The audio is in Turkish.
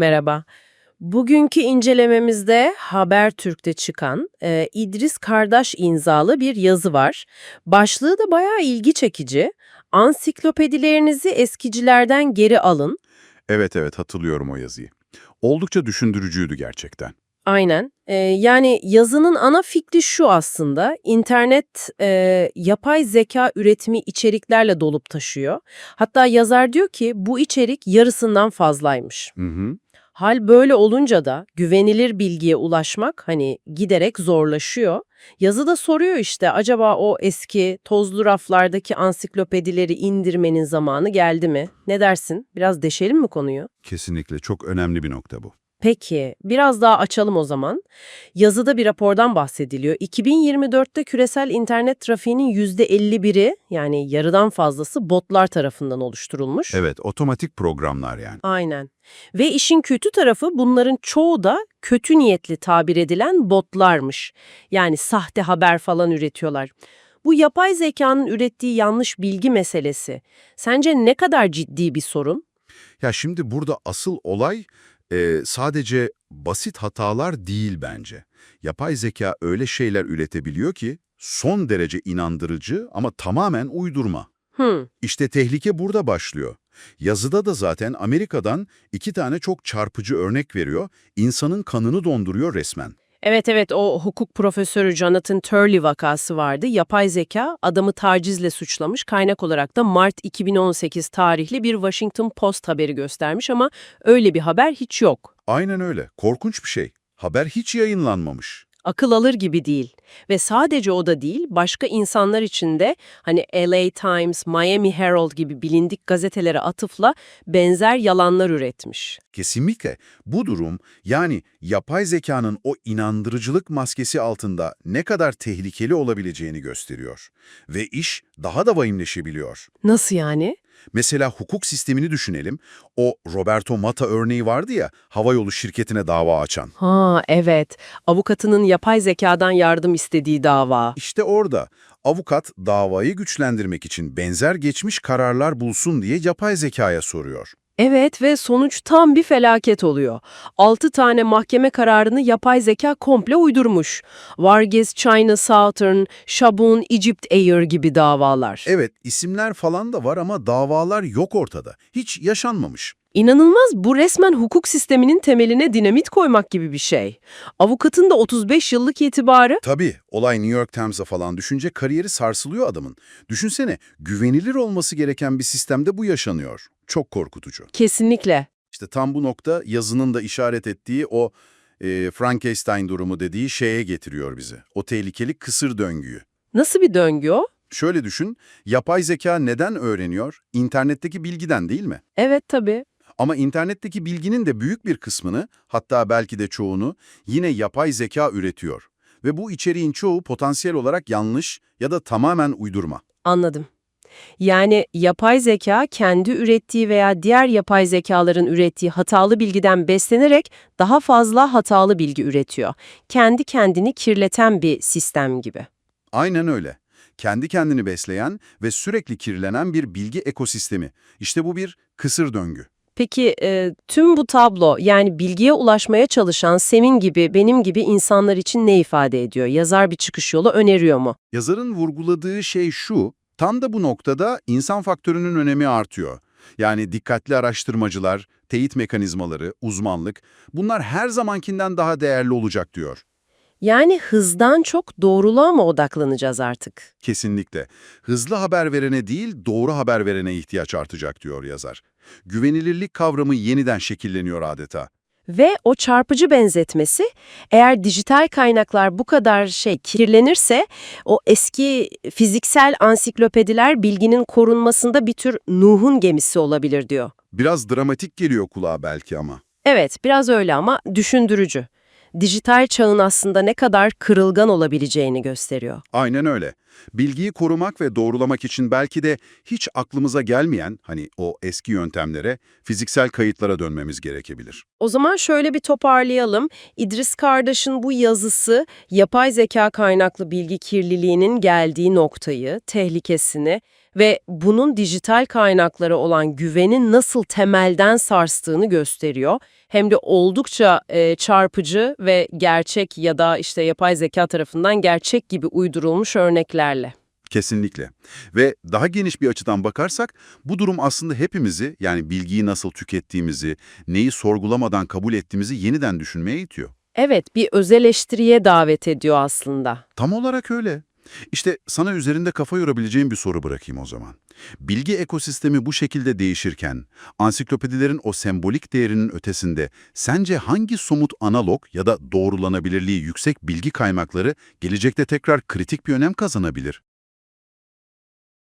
Merhaba. Bugünkü incelememizde Habertürk'te çıkan e, İdris Kardaş imzalı bir yazı var. Başlığı da bayağı ilgi çekici. Ansiklopedilerinizi eskicilerden geri alın. Evet evet hatırlıyorum o yazıyı. Oldukça düşündürücüydü gerçekten. Aynen. E, yani yazının ana fikri şu aslında. İnternet e, yapay zeka üretimi içeriklerle dolup taşıyor. Hatta yazar diyor ki bu içerik yarısından fazlaymış. Hı hı. Hal böyle olunca da güvenilir bilgiye ulaşmak hani giderek zorlaşıyor. Yazıda soruyor işte acaba o eski tozlu raflardaki ansiklopedileri indirmenin zamanı geldi mi? Ne dersin? Biraz deşelim mi konuyu? Kesinlikle çok önemli bir nokta bu. Peki, biraz daha açalım o zaman. Yazıda bir rapordan bahsediliyor. 2024'te küresel internet trafiğinin %51'i yani yarıdan fazlası botlar tarafından oluşturulmuş. Evet otomatik programlar yani. Aynen. Ve işin kötü tarafı bunların çoğu da kötü niyetli tabir edilen botlarmış. Yani sahte haber falan üretiyorlar. Bu yapay zekanın ürettiği yanlış bilgi meselesi sence ne kadar ciddi bir sorun? Ya şimdi burada asıl olay e, sadece basit hatalar değil bence. Yapay zeka öyle şeyler üretebiliyor ki son derece inandırıcı ama tamamen uydurma. Hmm, İşte tehlike burada başlıyor. Yazıda da zaten Amerika'dan iki tane çok çarpıcı örnek veriyor, insanın kanını donduruyor resmen. Evet evet o hukuk profesörü Jonathan Turley vakası vardı. Yapay zeka adamı tacizle suçlamış. Kaynak olarak da Mart 2018 tarihli bir Washington Post haberi göstermiş ama öyle bir haber hiç yok. Aynen öyle, korkunç bir şey. Haber hiç yayınlanmamış. Akıl alır gibi değil. Ve sadece o da değil, başka insanlar için de hani LA Times, Miami Herald gibi bilindik gazetelere atıfla benzer yalanlar üretmiş. Kesinlikle bu durum yani yapay zekanın o inandırıcılık maskesi altında ne kadar tehlikeli olabileceğini gösteriyor. Ve iş daha da vahimleşebiliyor. Nasıl yani? Mesela hukuk sistemini düşünelim. O Roberto Mata örneği vardı ya, havayolu şirketine dava açan. Ha evet, avukatının yapay zekadan yardım istediği dava. İşte orada avukat davayı güçlendirmek için benzer geçmiş kararlar bulsun diye yapay zekaya soruyor. Evet ve sonuç tam bir felaket oluyor. 6 tane mahkeme kararını yapay zeka komple uydurmuş. Vargas, China Southern, Shabun, Egypt Air gibi davalar. Evet, isimler falan da var ama davalar yok ortada. Hiç yaşanmamış. İnanılmaz bu resmen hukuk sisteminin temeline dinamit koymak gibi bir şey. Avukatın da 35 yıllık itibarı Tabii, olay New York Times'a falan düşünce kariyeri sarsılıyor adamın. Düşünsene, güvenilir olması gereken bir sistemde bu yaşanıyor. Çok korkutucu. kesinlikle. İşte tam bu nokta yazının da işaret ettiği o e, Frankenstein durumu dediği şeye getiriyor bizi. O tehlikeli kısır döngüyü. Nasıl bir döngü o? Şöyle düşün, yapay zeka neden öğreniyor? İnternetteki bilgiden değil mi? Evet tabii. Ama internetteki bilginin de büyük bir kısmını, hatta belki de çoğunu yine yapay zeka üretiyor. Ve bu içeriğin çoğu potansiyel olarak yanlış ya da tamamen uydurma. Anladım. Yani yapay zeka kendi ürettiği veya diğer yapay zekaların ürettiği hatalı bilgiden beslenerek daha fazla hatalı bilgi üretiyor. Kendi kendini kirleten bir sistem gibi. Aynen öyle. Kendi kendini besleyen ve sürekli kirlenen bir bilgi ekosistemi. İşte bu bir kısır döngü. Peki e, tüm bu tablo yani bilgiye ulaşmaya çalışan senin gibi benim gibi insanlar için ne ifade ediyor? Yazar bir çıkış yolu öneriyor mu? Yazarın vurguladığı şey şu, tam da bu noktada insan faktörünün önemi artıyor. Yani dikkatli araştırmacılar, teyit mekanizmaları, uzmanlık, bunlar her zamankinden daha değerli olacak diyor. Yani hızdan çok doğruluğa mı odaklanacağız artık? Kesinlikle. Hızlı haber verene değil, doğru haber verene ihtiyaç artacak diyor yazar. Güvenilirlik kavramı yeniden şekilleniyor adeta. Ve o çarpıcı benzetmesi eğer dijital kaynaklar bu kadar şey kirlenirse o eski fiziksel ansiklopediler bilginin korunmasında bir tür Nuh'un gemisi olabilir diyor. Biraz dramatik geliyor kulağa belki ama. Evet biraz öyle ama düşündürücü. Dijital çağın aslında ne kadar kırılgan olabileceğini gösteriyor. Aynen öyle. Bilgiyi korumak ve doğrulamak için belki de hiç aklımıza gelmeyen, hani o eski yöntemlere, fiziksel kayıtlara dönmemiz gerekebilir. O zaman şöyle bir toparlayalım. İdris Kardeş'in bu yazısı yapay zeka kaynaklı bilgi kirliliğinin geldiği noktayı, tehlikesini ve bunun dijital kaynaklara olan güvenin nasıl temelden sarstığını gösteriyor. Hem de oldukça e, çarpıcı ve gerçek ya da işte yapay zeka tarafından gerçek gibi uydurulmuş örneklerle. Kesinlikle. Ve daha geniş bir açıdan bakarsak bu durum aslında hepimizi yani bilgiyi nasıl tükettiğimizi, neyi sorgulamadan kabul ettiğimizi yeniden düşünmeye itiyor. Evet, bir öz davet ediyor aslında. Tam olarak öyle. İşte sana üzerinde kafa yorabileceğim bir soru bırakayım o zaman. Bilgi ekosistemi bu şekilde değişirken, ansiklopedilerin o sembolik değerinin ötesinde sence hangi somut analog ya da doğrulanabilirliği yüksek bilgi kaynakları gelecekte tekrar kritik bir önem kazanabilir?